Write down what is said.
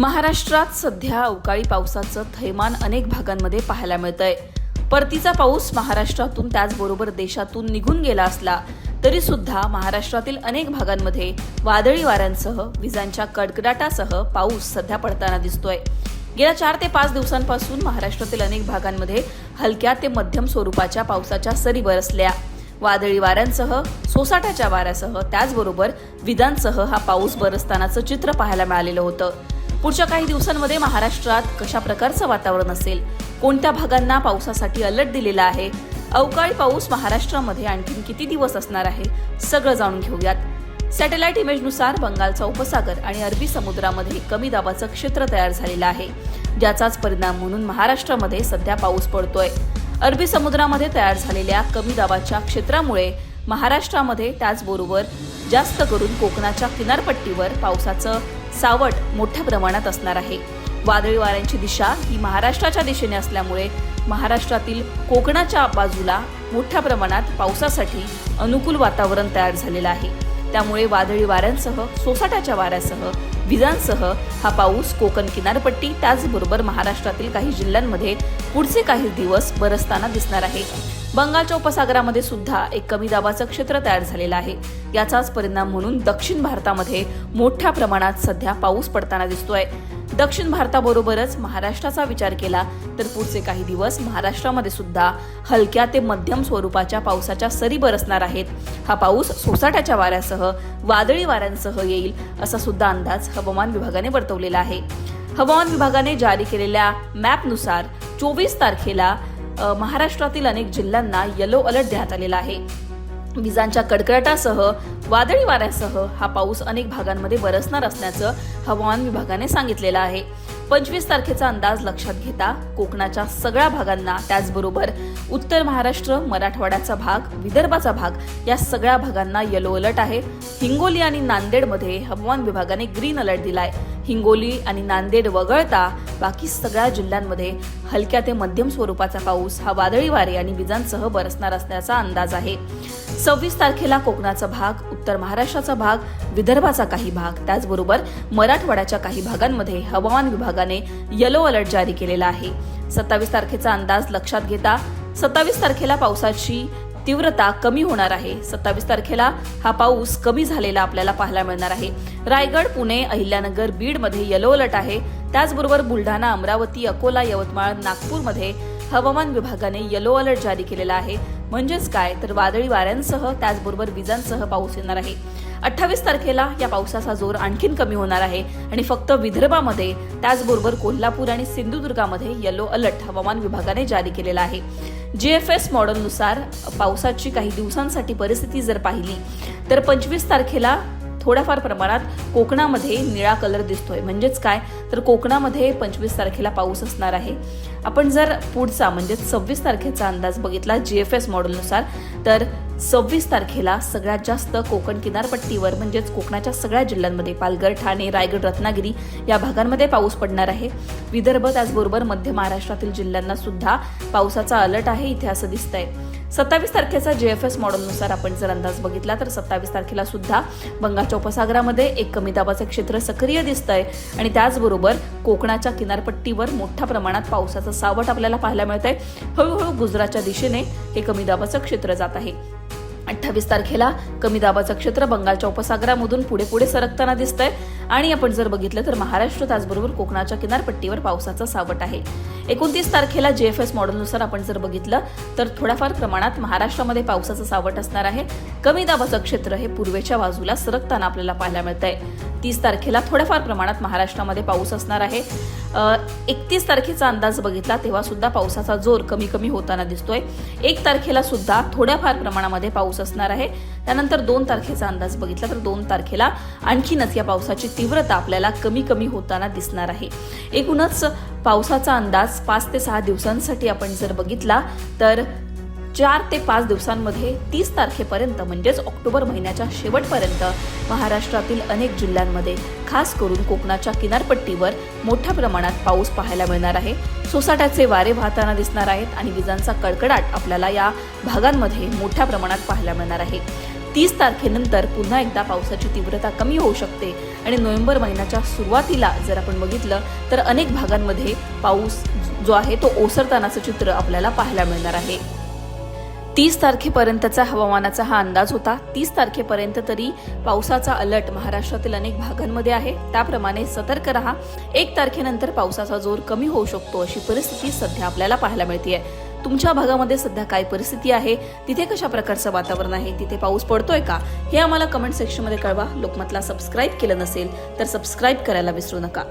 महाराष्ट्रात सध्या अवकाळी पावसाचं थैमान अनेक भागांमध्ये पाहायला मिळतंय. परतीचा पाऊस महाराष्ट्रातून त्याचबरोबर देशातून निघून गेला असला तरी सुद्धा महाराष्ट्रातील अनेक भागांमध्ये वादळी वाऱ्यांसह विजांच्या कडकडाटासह पाऊस सध्या पडताना दिसतोय. गेल्या चार ते पाच दिवसांपासून महाराष्ट्रातील अनेक भागांमध्ये हलक्या ते मध्यम स्वरूपाच्या पावसाच्या सरी बरसल्या. वादळी वाऱ्यांसह सोसाट्याच्या वाऱ्यासह त्याचबरोबर विजांसह हा पाऊस बरसतानाचं चित्र पाहायला मिळालेलं होतं. पुढच्या काही दिवसांमध्ये महाराष्ट्रात कशा प्रकारचं वातावरण असेल? कोणत्या भागांना पावसासाठी अलर्ट दिलेला आहे? अवकाळी पाऊस महाराष्ट्रामध्ये आणखीन किती दिवस असणार आहे? सगळं जाणून घेऊयात. सॅटेलाइट इमेजनुसार बंगालचा उपसागर आणि अरबी समुद्रामध्ये कमी दाबाचं क्षेत्र तयार झालेलं आहे. ज्याचाच परिणाम म्हणून महाराष्ट्रामध्ये सध्या पाऊस पडतोय. अरबी समुद्रामध्ये तयार झालेल्या कमी दाबाच्या क्षेत्रामुळे महाराष्ट्रामध्ये त्याचबरोबर जास्त करून कोकणाच्या किनारपट्टीवर पावसाचं सावट मोठ्या प्रमाणात असणार आहे. वादळी वाऱ्यांची दिशा ही महाराष्ट्राच्या दिशेने असल्यामुळे महाराष्ट्रातील कोकणाच्या बाजूला मोठ्या प्रमाणात पावसासाठी अनुकूल वातावरण तयार झालेलं आहे. त्यामुळे वादळी वाऱ्यांसह सोसाट्याच्या वाऱ्यासह विजांसह हा पाऊस कोकण किनारपट्टी त्याचबरोबर महाराष्ट्रातील काही जिल्ह्यांमध्ये पुढचे काही दिवस बरसताना दिसणार आहे. बंगालच्या उपसागरामध्ये सुद्धा एक कमी दाबाचं क्षेत्र तयार झालेलं आहे. याचाच परिणाम म्हणून दक्षिण भारतामध्ये मोठ्या प्रमाणात सध्या पाऊस पडताना दिसतोय. दक्षिण भारताबरोबरच महाराष्ट्राचा विचार केला तर पुढचे काही दिवस महाराष्ट्रामध्ये सुद्धा हलक्या ते मध्यम स्वरूपाच्या पावसाच्या सरी बरसणार आहेत. हा पाऊस सोसाट्याच्या वाऱ्यासह वादळी वाऱ्यांसह येईल असा सुद्धा अंदाज हवामान विभागाने वर्तवलेला आहे. हवामान विभागाने जारी केलेल्या मॅपनुसार चोवीस तारखेला महाराष्ट्रातील अनेक जिल्ह्यांना येलो अलर्ट देण्यात आलेला आहे. विजांच्या कडकडाटासह वादळी वाऱ्यासह हा पाऊस अनेक भागांमध्ये बरसणार असल्याचं हवामान विभागाने सांगितलेलं आहे. पंचवीस तारखेचा अंदाज लक्षात घेता कोकणाच्या सगळ्या भागांना त्याचबरोबर उत्तर महाराष्ट्र मराठवाड्याचा भाग विदर्भाचा भाग या सगळ्या भागांना येलो अलर्ट आहे. हिंगोली आणि नांदेडमध्ये हवामान विभागाने ग्रीन अलर्ट दिलाय. हिंगोली आणि नांदेड वगळता बाकी सगळ्या जिल्ह्यांमध्ये हलक्या ते मध्यम स्वरूपाचा पाऊस हा वादळी वारे आणि विजांसह बरसणार असल्याचा अंदाज आहे. सव्वीस तारखेला कोकणाचा भाग उत्तर महाराष्ट्राचा भाग विदर्भाचा काही भाग. त्याचबरोबर मराठवाड्याच्या काही भागांमध्ये हवामान विभागाने येलो अलर्ट जारी केलेला आहे. सत्तावीस तारखेचा अंदाज लक्षात घेता सत्तावीस तारखेला पावसाची तीव्रता कमी होणार आहे. सत्तावीस तारखेला हा पाऊस कमी झालेला आपल्याला पाहायला मिळणार आहे. रायगड पुणे अहिल्यानगर बीडमध्ये येलो अलर्ट आहे. त्याचबरोबर बुलढाणा अमरावती अकोला यवतमाळ नागपूरमध्ये हवामान विभागाने येलो अलर्ट जारी केलेला आहे. म्हणजेच काय? तर वादळी वाऱ्यांसह त्याचबरोबर विजांसह पाऊस येणार आहे. अठ्ठावीस तारखेला या पावसाचा जोर आणखीन कमी होणार आहे आणि फक्त विदर्भामध्ये त्याचबरोबर कोल्हापूर आणि सिंधुदुर्गामध्ये येलो अलर्ट हवामान विभागाने जारी केलेला आहे. जी एफ एस मॉडेलनुसार पावसाची काही दिवसांसाठी परिस्थिती जर पाहिली तर पंचवीस तारखेला थोड्याफार प्रमाणात कोकणामध्ये निळा कलर दिसतोय. म्हणजेच काय? तर कोकणामध्ये पंचवीस तारखेला पाऊस असणार आहे. आपण जर पुढचा म्हणजे सव्वीस तारखेचा अंदाज बघितला जी एफ एस मॉडेलनुसार तर सव्वीस तारखेला सगळ्यात जास्त कोकण किनारपट्टीवर म्हणजेच कोकणाच्या सगळ्या जिल्ह्यांमध्ये पालघर ठाणे रायगड रत्नागिरी या भागांमध्ये पाऊस पडणार आहे. विदर्भ त्याचबरोबर मध्य महाराष्ट्रातील जिल्ह्यांना सुद्धा पावसाचा अलर्ट आहे इथे असं दिसतंय. सत्तावीस तारखेचा जे एफ एस मॉडेलनुसार आपण जर अंदाज बघितला तर सत्तावीस तारखेला सुद्धा बंगालच्या उपसागरामध्ये एक कमी दाबाचं क्षेत्र सक्रिय दिसतंय. आणि त्याचबरोबर कोकणाच्या किनारपट्टीवर मोठ्या प्रमाणात पावसाचं सावट आपल्याला पाहायला मिळत आहे हळूहळू गुजरातच्या दिशेने हे कमी दाबाचं क्षेत्र जात आहे. अठ्ठावीस तारखेला कमी दाबाचं क्षेत्र बंगालच्या उपसागरामधून पुढे पुढे सरकताना दिसतंय. आणि आपण जर बघितलं तर महाराष्ट्र त्याचबरोबर कोकणाच्या किनारपट्टीवर पावसाचा सावट आहे. एकोणतीस तारखेला जे एफ एस मॉडेलनुसार आपण जर बघितलं तर थोड्याफार प्रमाणात महाराष्ट्रामध्ये पावसाचं सावट असणार आहे. कमी दाबाचं क्षेत्र हे पूर्वेच्या बाजूला सरकताना आपल्याला पाहायला मिळतंय. तीस तारखेला थोड्याफार प्रमाणात महाराष्ट्रामध्ये पाऊस असणार आहे. एकतीस तारखेचा अंदाज बघितला तेव्हा सुद्धा पावसाचा जोर कमी कमी होताना दिसतोय. एक तारखेला सुद्धा थोड्याफार प्रमाणामध्ये पाऊस असणार आहे. त्यानंतर दोन तारखेचा अंदाज बघितला तर दोन तारखेला आणखीनच या पावसाची तीव्रता आपल्याला कमी कमी होताना दिसणार आहे. एकूणच पावसाचा अंदाज पाच ते सहा दिवसांसाठी आपण जर बघितला तर चार ते पाच दिवसांमध्ये तीस तारखेपर्यंत म्हणजेच ऑक्टोबर महिन्याच्या शेवटपर्यंत महाराष्ट्रातील अनेक जिल्ह्यांमध्ये खास करून कोकणाच्या किनारपट्टीवर मोठ्या प्रमाणात पाऊस पाहायला मिळणार आहे. सोसाट्याचे वारे वाहताना दिसणार आहेत आणि विजांचा कडकडाट आपल्याला या भागांमध्ये मोठ्या प्रमाणात पाहायला मिळणार आहे. तीस तारखेनंतर पुन्हा एकदा पावसाची तीव्रता कमी होऊ शकते आणि नोव्हेंबर महिन्याच्या सुरुवातीला जर आपण बघितलं तर अनेक भागांमध्ये पाऊस जो आहे तो ओसरतानाचं चित्र आपल्याला पाहायला मिळणार आहे. तीस तारखेपर्यंतचा हवामानाचा हा अंदाज होता. तीस तारखेपर्यंत तरी पावसाचा अलर्ट महाराष्ट्रातील अनेक भागांमध्ये आहे. त्याप्रमाणे सतर्क रहा. एक तारखेनंतर पावसाचा जोर कमी होऊ शकतो अशी परिस्थिती सध्या आपल्याला पाहायला मिळते तुमच्या भागामध्ये सध्या काय परिस्थिती आहे? तिथे कशा प्रकारचं वातावरण आहे? तिथे पाऊस पडतोय का? हे आम्हाला कमेंट सेक्शनमध्ये कळवा. लोकमतला सबस्क्राईब केलं नसेल तर सबस्क्राईब करायला विसरू नका.